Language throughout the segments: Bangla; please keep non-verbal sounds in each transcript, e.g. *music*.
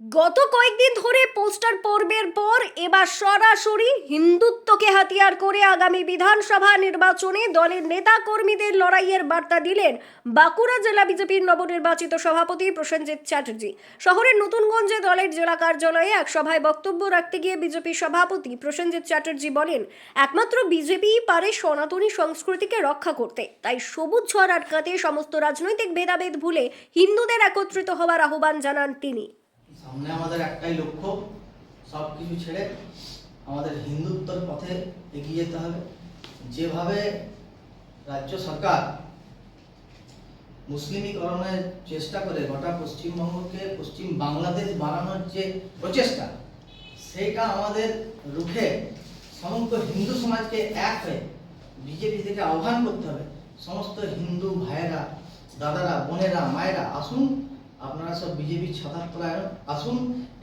গত কয়েকদিন ধরে পোস্টার পর্বের পর এবার সরাসরি হিন্দুত্বকে হাতিয়ার করে আগামী বিধানসভা নির্বাচনে দলের নেতা কর্মীদের লড়াইয়ের বার্তা দিলেন বাঁকুড়া জেলা বিজেপির নবনির্বাচিত সভাপতি প্রসেনজিৎ চ্যাটার্জি। শহরের নতুনগঞ্জে দলের জেলা কার্যালয়ে এক সভায় বক্তব্য রাখতে গিয়ে বিজেপি সভাপতি প্রসেনজিৎ চ্যাটার্জি বলেন, একমাত্র বিজেপিই পারে সনাতনী সংস্কৃতিকে রক্ষা করতে। তাই সবুজ ঝড় আটকাতে সমস্ত রাজনৈতিক ভেদাভেদ ভুলে হিন্দুদের একত্রিত হওয়ার আহ্বান জানান তিনি। সামনে আমাদের একটাই লক্ষ্য সব কিছু ছেড়ে আমাদের হিন্দুত্বর পথে এগিয়ে যেতে হবে। যেভাবে রাজ্য সরকার মুসলিমীকরণের চেষ্টা করে গোটা পশ্চিমবঙ্গকে পশ্চিম বাংলাদেশ বানানোর যে প্রচেষ্টা, সেইটা আমাদের রুখে সমগ্র হিন্দু সমাজকে এক হয়ে বিজেপি থেকে আহ্বান করতে হবে, সমস্ত হিন্দু ভাইয়েরা, দাদারা, বোনেরা, মায়েরা আসুন আপনারা সব বিজেপির ছাতার তলায় আসুন,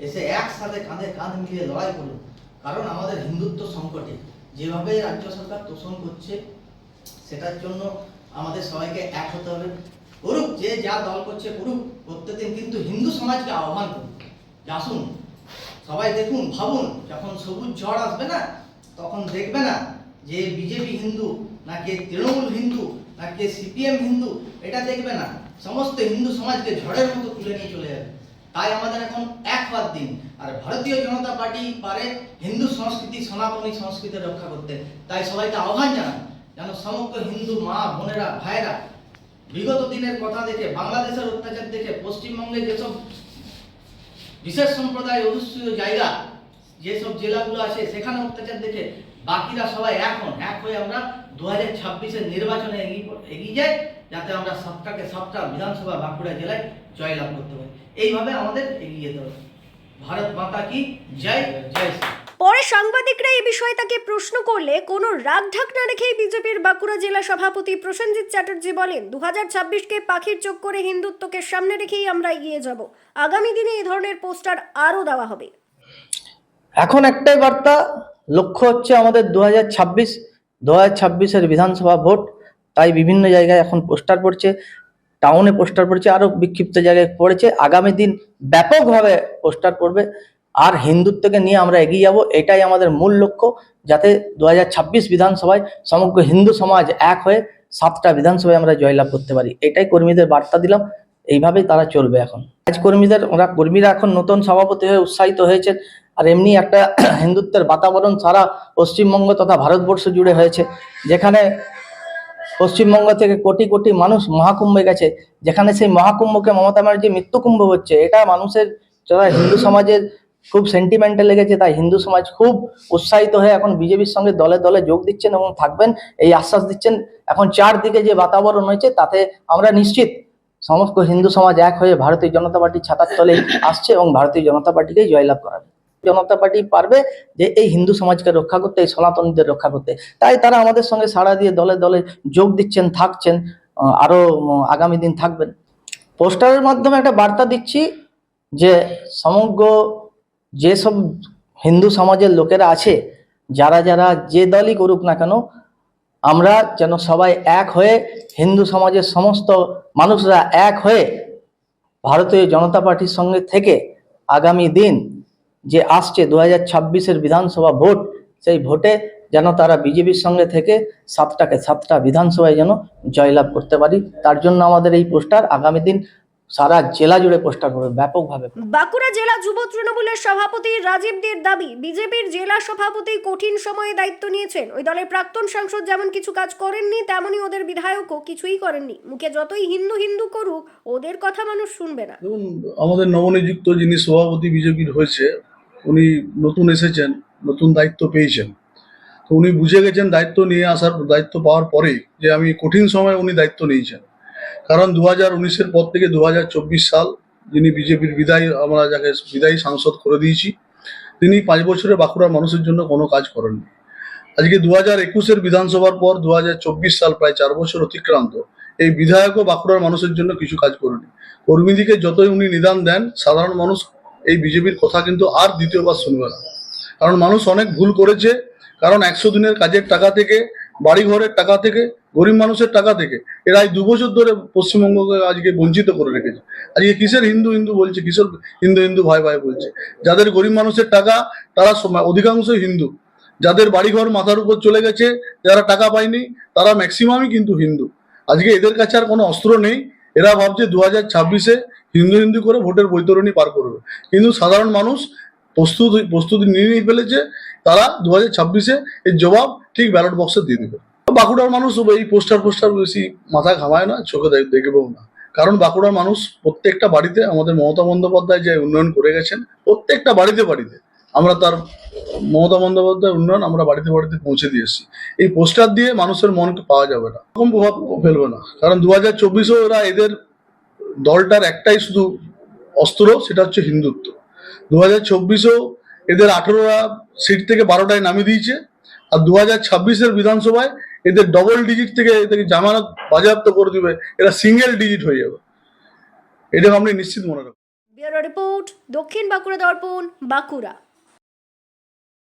এসে একসাথে কাঁধে কাঁধ মিলিয়ে লড়াই করুন। কারণ আমাদের হিন্দুত্ব সংকটে। যেভাবে রাজ্য সরকার তোষণ করছে, সেটার জন্য আমাদের সবাইকে এক হতে হবে। করুক, যে যা দল করছে করুক, প্রত্যেকদিন কিন্তু হিন্দু সমাজকে আহ্বান করুন। আসুন, সবাই দেখুন, ভাবুন, যখন সবুজ ঝড় আসবে না, তখন দেখবে না যে বিজেপি হিন্দু, না কে তৃণমূল হিন্দু, না কে সিপিএম হিন্দু, এটা দেখবে না। সমস্ত হিন্দু সমাজকে ঝড়ের মতো তুলে নিয়ে চলে যাবে। তাই আমাদের এখন এক হওয়ার দিন। আর ভারতীয় জনতা পার্টি পারে হিন্দু সংস্কৃতি, সনাতনী সংস্কৃতি রক্ষা করতে। তাই সবাইকে আহ্বান জানান যেন সমগ্র হিন্দু মা, বোনেরা ভাইরা বিগত দিনের কথা দেখে, বাংলাদেশের অত্যাচার দেখে, পশ্চিমবঙ্গে যেসব বিশেষ সম্প্রদায় অধিষ্ঠিত জায়গা, যেসব জেলাগুলো আছে, সেখানে অত্যাচার দেখে বাকিরা সবাই এখন এক হয়ে আমরা দু হাজার ছাব্বিশের নির্বাচনে এগিয়ে যাই যাতে আমরা সবটাকে সবটা বিধানসভা বাঁকুড়া জেলায় জয়লাভ করতে পারি। এইভাবে আমাদের এগিয়ে যেতে হবে। ভারত মাতা কি? জয় জয় শ্রী। পরে সাংবাদিকরা এই বিষয়ে তাকে প্রশ্ন করলে কোনো রাগ ঢাক না রেখেই বিজেপির বাঁকুড়া জেলা সভাপতি প্রসেনজিৎ চ্যাটার্জি বলেন দু হাজার ছাব্বিশকে পাখির চোখ করে হিন্দুত্বকে সামনে রেখেই আমরা এগিয়ে যাব। আগামী দিনে এই ধরনের পোস্টার আরও দেওয়া হবে। এখন একটাই বার্তা লক্ষ্য হচ্ছে আমাদের দু হাজার ছাব্বিশ দু হাজার ছাব্বিশের বিধানসভা ভোট, তাই বিভিন্ন জায়গায় এখন পোস্টার পড়ছে, টাউনে পোস্টার পড়ছে, আরও বিক্ষিপ্ত জায়গায় পড়েছে। আগামী দিন ব্যাপকভাবে পোস্টার পড়বে। আর হিন্দুত্বকে নিয়ে আমরা এগিয়ে যাব, এটাই আমাদের মূল লক্ষ্য, যাতে দু হাজার ছাব্বিশ বিধানসভায় সমগ্র হিন্দু সমাজ এক হয়ে সাতটা বিধানসভায় আমরা জয়লাভ করতে পারি। এটাই কর্মীদের বার্তা দিলাম, এইভাবেই তারা চলবে এখন। আজ কর্মীদের ওরা কর্মীরা এখন নতুন সভাপতি হয়ে উৎসাহিত হয়েছেন। আর এমনি একটা *clears throat* হিন্দুত্বের বাতাবরণ সারা পশ্চিমবঙ্গ তথা ভারতবর্ষ জুড়ে হয়েছে, যেখানে পশ্চিমবঙ্গ থেকে কোটি কোটি মানুষ মহাকুম্ভে গেছে, যেখানে সেই মহাকুম্ভকে মমতা ব্যানার্জি মৃত্যুকুম্ভ হচ্ছে এটা মানুষের যারা হিন্দু সমাজের খুব সেন্টিমেন্টে লেগেছে, তাই হিন্দু সমাজ খুব উৎসাহিত হয়ে এখন বিজেপির সঙ্গে দলে দলে যোগ দিচ্ছেন এবং থাকবেন, এই আশ্বাস দিচ্ছেন। এখন চারদিকে যে বাতাবরণ হয়েছে, তাতে আমরা নিশ্চিত সমস্ত হিন্দু সমাজ এক হয়ে ভারতীয় জনতা পার্টির ছাতার তলে আসছে এবং ভারতীয় জনতা পার্টিকেই জয়লাভ করাবে। জনতা পার্টি পারবে যে এই হিন্দু সমাজকে রক্ষা করতে এই সনাতনীদের রক্ষা করতে। তাই তারা আমাদের সঙ্গে সাড়া দিয়ে দলে দলে যোগ দিচ্ছেন থাকছেন আহ, আরও আগামী দিন থাকবেন। পোস্টারের মাধ্যমে একটা বার্তা দিচ্ছি যে সমগ্র যেসব হিন্দু সমাজের লোকেরা আছে যারা যারা যে দলই করুক না কেন আমরা যেন সবাই এক হয়ে হিন্দু সমাজের সমস্ত মানুষরা এক হয়ে ভারতীয় জনতা পার্টির সঙ্গে থেকে আগামী দিন যে আসছে দু হাজার ছাব্বিশের বিধানসভা ভোট সেই ভোটে যেন তারা বিজেপির সঙ্গে থেকে সাতটাকে সাতটা বিধানসভায় যেন জয়লাভ করতে পারি। তার জন্য আমাদের এই পোস্টার আগামী দিন সারা জেলা জুড়ে পোস্টার করবে ব্যাপকভাবে। বাঁকুড়া জেলা যুব তৃণমূলের সভাপতি রাজীব দের দাবি বিজেপির জেলা সভাপতি কঠিন সময়ে দায়িত্ব নিয়েছেন। ওই দলের প্রাক্তন সাংসদ যেমন কিছু কাজ করেননি তেমনই ওদের বিধায়কও কিছুই করেননি। মুখে যতই হিন্দু হিন্দু করুক ওদের কথা মানুষ শুনবে না। আমাদের নবনিযুক্ত যিনি সভাপতি বিজেপির হয়েছে উনি নতুন এসেছেন, নতুন দায়িত্ব পেয়েছেন। তো উনি বুঝে গেছেন দায়িত্ব নিয়ে আসার, দায়িত্ব পাওয়ার পরেই যে আমি কঠিন সময় উনি দায়িত্ব নিয়েছেন। কারণ দু হাজার উনিশের পর থেকে দু হাজার চব্বিশ সাল যিনি বিজেপির বিদায়ী, আমরা যাকে বিদায়ী সাংসদ করে দিয়েছি, তিনি পাঁচ বছরে বাঁকুড়ার মানুষের জন্য কোনো কাজ করেননি। আজকে দু হাজার একুশের বিধানসভার পর দু হাজার চব্বিশ সাল প্রায় চার বছর অতিক্রান্ত, এই বিধায়কও বাঁকুড়ার মানুষের জন্য কিছু কাজ করেনি। কর্মীদিকে যতই উনি নিদান দেন, সাধারণ মানুষ এই বিজেপির কথা কিন্তু আর দ্বিতীয়বার শুনবে না। কারণ মানুষ অনেক ভুল করেছে, কারণ একশো দিনের কাজের টাকা থেকে বাড়ি ঘরের টাকা থেকে, গরিব মানুষের টাকা থেকে, এরা এই দু বছর ধরে পশ্চিমবঙ্গকে আজকে বঞ্চিত করে রেখেছে। আজকে কিসের হিন্দু হিন্দু বলছে, কিসের হিন্দু হিন্দু ভাই ভাই বলছে? যাদের গরিব মানুষের টাকা, তারা অধিকাংশই হিন্দু। যাদের বাড়িঘর মাথার উপর চলে গেছে, যারা টাকা পায়নি, তারা ম্যাক্সিমামই কিন্তু হিন্দু। আজকে এদের কাছে আর কোনো অস্ত্র নেই। এরা ভাবছে দু হাজার ছাব্বিশে হিন্দু হিন্দু করে ভোটের বৈতরণী পার করবে। কিন্তু সাধারণ মানুষ প্রস্তুত, প্রস্তুতি নিয়ে নিয়ে ফেলেছে, তারা দু হাজার ছাব্বিশে এর জবাব ঠিক ব্যালট বক্সে দিয়ে দেবে। বাঁকুড়ার মানুষ এই পোস্টার পোস্টার বেশি মাথা ঘামায় না, চোখে দেখ- দেখবেও না। কারণ বাঁকুড়ার মানুষ প্রত্যেকটা বাড়িতে আমাদের মমতা বন্দ্যোপাধ্যায় যে উন্নয়ন করে গেছেন, প্রত্যেকটা বাড়িতে বাড়িতে আমরা তার মমতা বন্দ্যোপাধ্যায় উন্নয়ন আমরা বাড়িতে বাড়িতে পৌঁছে দিয়ে দিয়েছি এই পোস্টার দিয়ে মানুষের মনকে পাওয়া যাবে না। এরকম প্রভাব ফেলবে না। কারণ দু হাজার চব্বিশেও এরা এদের দলটার একটাই শুধু অস্ত্র, সেটা হচ্ছে হিন্দুত্ব। দু হাজার চব্বিশেও এদের আঠেরোটা সিট থেকে বারোটায় নামিয়ে দিয়েছে, আর দু হাজার ছাব্বিশের বিধানসভায় এদের ডবল ডিজিট থেকে এদেরকে জামানত বাজেয়াপ্ত করে দিবে, এরা সিঙ্গেল ডিজিট হয়ে যাবে। এটা আপনি নিশ্চিত মনে রাখবেন রিপোর্ট, দক্ষিণ বাঁকুড়া দর্পণ, বাঁকুড়া।